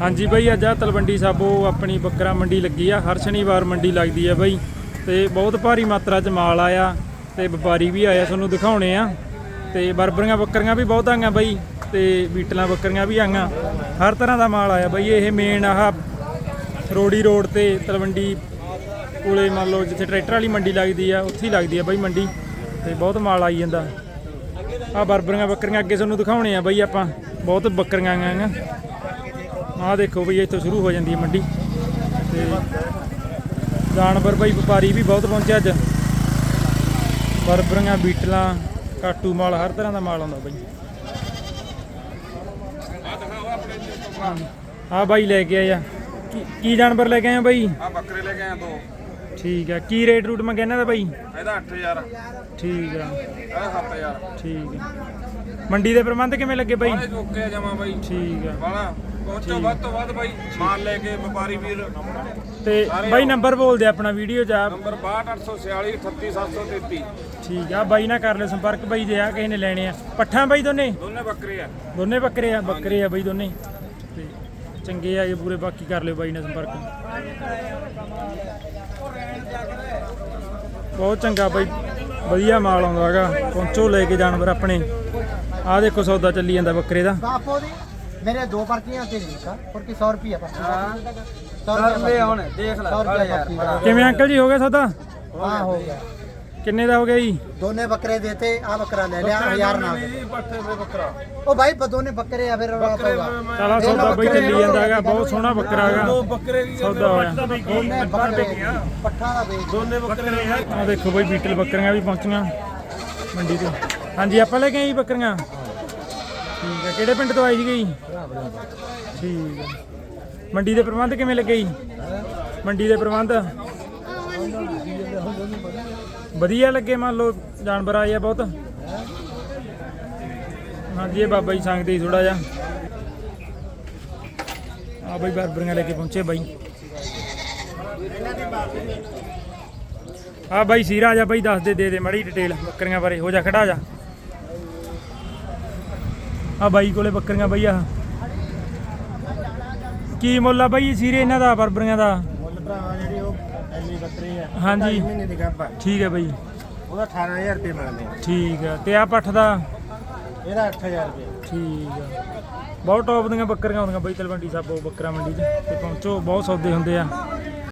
ਹਾਂਜੀ ਬਾਈ, ਅੱਜ ਆ ਤਲਵੰਡੀ ਸਾਬੋ ਆਪਣੀ ਬੱਕਰਾ ਮੰਡੀ ਲੱਗੀ ਆ। ਹਰ ਸ਼ਨੀਵਾਰ ਮੰਡੀ ਲੱਗਦੀ ਆ ਬਾਈ। ਤੇ ਬਹੁਤ ਭਾਰੀ ਮਾਤਰਾ ਚ ਮਾਲ ਆਇਆ ਤੇ ਵਪਾਰੀ ਵੀ ਆਇਆ, ਤੁਹਾਨੂੰ ਦਿਖਾਉਣੇ ਆ। ਤੇ ਬਰਬਰੀਆਂ ਬੱਕਰੀਆਂ ਵੀ ਬਹੁਤ ਆਈਆਂ ਬਾਈ ਤੇ ਬੀਟਲਾਂ ਬੱਕਰੀਆਂ ਵੀ ਆਈਆਂ। ਹਰ ਤਰ੍ਹਾਂ ਦਾ ਮਾਲ ਆਇਆ ਬਾਈ। ਇਹ ਮੇਨ ਆਹ ਰੋੜੀ ਰੋਡ ਤੇ ਤਲਵੰਡੀ ਕੋਲੇ ਮੰਨ ਲਓ ਜਿੱਥੇ ਟਰੈਕਟਰ ਵਾਲੀ ਮੰਡੀ ਲੱਗਦੀ ਆ, ਉੱਥੇ ਹੀ ਲੱਗਦੀ ਆ ਬਾਈ ਮੰਡੀ। ਤੇ ਬਹੁਤ ਮਾਲ ਆਈ ਜਾਂਦਾ। ਆ ਬਰਬਰੀਆਂ ਬੱਕਰੀਆਂ ਅੱਗੇ ਤੁਹਾਨੂੰ ਦਿਖਾਉਣੇ ਆ ਬਾਈ ਆਪਾਂ। ਬਹੁਤ ਬੱਕਰੀਆਂ ਆਈਆਂ ਆਹ ਦੇਖੋ ਬਈ ਇੱਥੋਂ ਸ਼ੁਰੂ ਹੋ ਜਾਂਦੀ ਹੈ ਮੰਡੀ। ਤੇ ਜਾਨਵਰ ਬਾਈ, ਵਪਾਰੀ ਵੀ ਬਹੁਤ ਪਹੁੰਚਿਆ ਅੱਜ। ਬਰਬਰੀਆਂ ਬੀਟਲਾਂ, ਕਾਟੂ ਮਾਲ, ਹਰ ਤਰ੍ਹਾਂ ਦਾ ਮਾਲ ਆਉਂਦਾ ਬਾਈ। ਆ ਬਾਈ ਲੈ ਕੇ ਆਇਆ ਕੀ- ਕੀ ਜਾਨਵਰ ਲੈ ਕੇ ਆਇਆ ਬਾਈ? ਆ ਬੱਕਰੇ ਲੈ ਕੇ ਆਇਆ ਦੋ। ਠੀਕ ਆ ਕੀ ਰੇਟ ਰੂਟ ਮੰਗਿਆ ਇਹਨਾਂ ਦਾ ਬਾਈ? ਇਹਦਾ 8000 ਠੀਕ ਆ। ਇਹਦਾ 7000 ਠੀਕ ਆ। ਮੰਡੀ ਦੇ ਪ੍ਰਬੰਧ ਕਿਵੇਂ ਲੱਗੇ ਬਾਈ? ਬਾਲੇ ਚੁੱਕੇ ਆ ਜਮਾ ਬਾਈ। ਠੀਕ ਆ। ਵਾਲਾ ਪਹੁੰਚੋ ਵੱਧ ਤੋਂ ਵੱਧ ਬਾਈ ਮਾਲ ਲੈ ਕੇ ਵਪਾਰੀ ਵੀਰ। ਤੇ ਬਾਈ ਨੰਬਰ ਬੋਲ ਦੇ ਆਪਣਾ ਵੀਡੀਓ 'ਚ ਨੰਬਰ 62846 38733 ਠੀਕ ਆ ਬਾਈ ਨਾਲ ਕਰ ਲਿਓ ਸੰਪਰਕ ਬਾਈ ਜੇ ਆ ਕਿਸੇ ਨੇ ਲੈਣੇ ਆ। ਪੱਠਾਂ ਬਾਈ ਦੋਨੇ? ਦੋਨੇ ਬੱਕਰੇ ਆ। ਦੋਨੇ ਬੱਕਰੇ ਆ? ਬੱਕਰੇ ਆ ਬਾਈ ਦੋਨੇ। ਤੇ ਚੰਗੇ ਆ ਇਹ ਪੂਰੇ ਬਾਕੀ ਕਰ ਲਿਓ ਬਾਈ ਨਾਲ ਸੰਪਰਕ। ਬਹੁਤ ਚੰਗਾ ਬਾਈ। ਵਧੀਆ ਮਾਲ ਆਉਂਦਾ ਹੈਗਾ। ਪਹੁੰਚੋ ਲੈ ਕੇ ਜਾਨਵਰ ਆਪਣੇ। ਆ ਦੇਖੋ ਸੌਦਾ ਚੱਲੀ ਜਾਂਦਾ ਬੱਕਰੇ ਦਾ। ਮੇਰੇ ਦੋ ਪਰਚੀਆਂ ਤੇ ਲਿਖਾ ਪਰ ਕਿ 100 ਰੁਪਏ ਪਰਚੀ ਹਾਂ। 100 ਰੁਪਏ ਹੁਣ ਦੇਖ ਲੈ ਕਿਵੇਂ ਅੰਕਲ ਜੀ ਹੋ ਗਿਆ ਸੌਦਾ? ਹਾਂ ਹੋ ਗਿਆ। ਕਿੰਨੇ ਦਾ ਹੋ ਗਿਆ ਜੀ? ਦੋਨੇ ਬੱਕਰੇ ਦੇਤੇ ਆ ਬੱਕਰਾ ਲੈ ਲਿਆ 1000 ਨਾਲ। ਪੱਠੇ ਦੇ ਬੱਕਰਾ। ਉਹ ਭਾਈ ਦੋਨੇ ਬੱਕਰੇ ਆ ਫਿਰ ਰੌਲਾ ਪਊਗਾ ਚਲਾ ਸੌਦਾ ਬਈ ਚੱਲੀ ਜਾਂਦਾ ਹੈਗਾ ਬਹੁਤ ਸੋਹਣਾ ਬੱਕਰਾ ਹੈਗਾ। ਦੋ ਬੱਕਰੇ ਦੀ ਸੌਦਾ ਹੋਇਆ। ਦੋਨੇ ਬੱਕਰੇ ਪੱਠਾ ਦਾ ਵੇਚ ਦੋਨੇ ਬੱਕਰੇ ਆ। ਦੇਖੋ ਬਈ ਬੀਟਲ ਬੱਕਰੀਆਂ ਵੀ ਪਹੁੰਚੀਆਂ। ਮੰਡੀ ਤੋਂ। ਹਾਂਜੀ ਆਪਾਂ ਲੈ ਕੇ ਆਈ ਬੱਕਰੀਆਂ। ਠੀਕ ਹੈ ਕਿਹੜੇ ਪਿੰਡ ਤੋਂ ਆਈ ਸੀਗੀ ਠੀਕ ਹੈ ਮੰਡੀ ਦੇ ਪ੍ਰਬੰਧ ਕਿਵੇਂ ਲੱਗੇ ਜੀ? ਮੰਡੀ ਦੇ ਪ੍ਰਬੰਧ? ਵਧੀਆ ਲੱਗੇ ਮੰਨ ਲਓ, ਜਾਨਵਰ ਆਏ ਆ ਬਹੁਤ। ਹਾਂਜੀ, ਇਹ ਬਾਬਾ ਜੀ ਸੰਗਦੇ ਹੀ ਥੋੜਾ ਜਿਹਾ। ਆ ਬਾਈ ਬਰਬਰੀਆਂ ਲੈ ਕੇ ਪਹੁੰਚੇ ਬਾਈ। ਆ ਬਾਈ ਸੀਰਾ ਜਾ ਬਾਈ, ਦੱਸ ਦੇ ਦੇ ਦੇ ਮੜੀ ਡਿਟੇਲ ਬੱਕਰੀਆਂ ਬਾਰੇ, ਹੋ ਜਾ, ਖੜਾ ਜਾ। ਆ ਬਾਈ ਕੋਲੇ ਬੱਕਰੀਆਂ ਬਈ ਆ ਕੀ ਮੁੱਲ ਆ ਬਾਈ ਸੀਰੇ ਇਹਨਾਂ ਦਾ ਬਰਬਰੀਆਂ ਦਾ? ਮੁੱਲ ਭਰਾਵਾ, ਜਿਹੜੀ ਬੱਕਰੀ ਹੈ। ਹਾਂਜੀ। ਮਹੀਨੇ ਦੀ ਗੱਪ ਹੈ ਠੀਕ ਹੈ ਬਾਈ। ਉਹਦਾ 18000 ਰੁਪਏ ਮੰਗਦੇ ਆ ਠੀਕ ਹੈ ਤੇ ਆ ਪੱਠ ਦਾ? ਇਹਦਾ 8000 ਰੁਪਏ। ਠੀਕ ਹੈ ਬਹੁਤ ਟੌਪ ਦੀਆਂ ਬੱਕਰੀਆਂ ਆਉਂਦੀਆਂ ਬਾਈ ਤਲਵੰਡੀ ਸਾਬੋ ਬੱਕਰਾ ਮੰਡੀ 'ਚ। ਤੇ ਪਹੁੰਚੋ ਬਹੁਤ ਸੌਦੇ ਹੁੰਦੇ ਆ।